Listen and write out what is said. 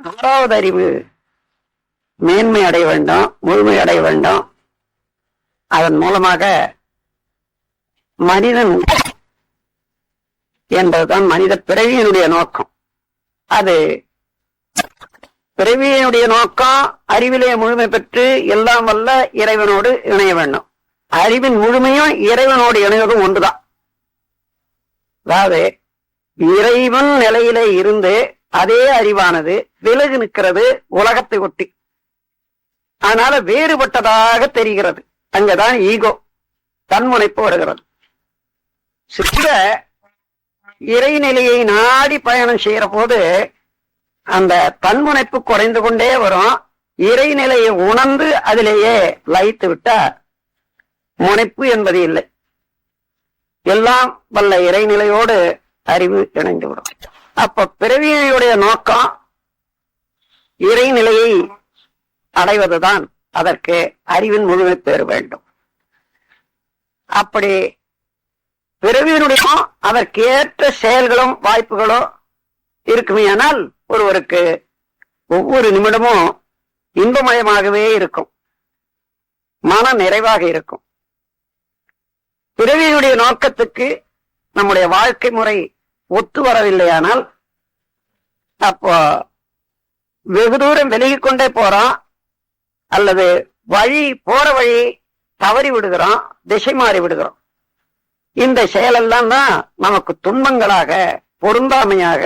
ஆறாவது அறிவு மேன்மை அடைய வேண்டும் முழுமை அடைய வேண்டும். அதன் மூலமாக மனிதன் என்பதுதான் மனித பிறவியினுடைய நோக்கம். அது பிறவியினுடைய நோக்கம் அறிவிலே முழுமை பெற்று எல்லாம் வல்ல இறைவனோடு இணைய வேண்டும். அறிவின் முழுமையும் இறைவனோடு இணைவதும் ஒன்றுதான். அதாவது இறைவன் நிலையிலே இருந்து அதே அறிவானது விலகு நிற்கிறது உலகத்தை ஒட்டி. அதனால வேறுபட்டதாக தெரிகிறது. அங்கதான் ஈகோ தன்முனைப்பு வருகிறது. சித்த இறைநிலையை நாடி பயணம் செய்யற போது அந்த தன்முனைப்பு குறைந்து கொண்டே வரும். இறைநிலையை உணர்ந்து அதிலேயே லயித்து விட்டா முனைப்பு என்பது இல்லை. எல்லாம் வல்ல இறைநிலையோடு அறிவு இணைந்து விடும். அப்ப பிறவியுடைய நோக்கம் இறைநிலையை அடைவதுதான். அதற்கு அறிவின் முழுமை பெற வேண்டும். அப்படி பிறவியினுடைய அதற்கேற்ற செயல்களும் வாய்ப்புகளும் இருக்குமேயானால் ஒருவருக்கு ஒவ்வொரு நிமிடமும் இன்பமயமாகவே இருக்கும். மன நிறைவாக இருக்கும். பிறவியினுடைய நோக்கத்துக்கு நம்முடைய வாழ்க்கை முறை ஒத்து வரவில்லையானால் அப்போ வெகு தூரம் விலகி கொண்டே போறோம் அல்லது வழி போற வழி தவறி விடுகிறோம் திசை மாறி விடுகிறோம் இந்த செயலெல்லாம் தான் நமக்கு துன்பங்களாக பொருந்தாமையாக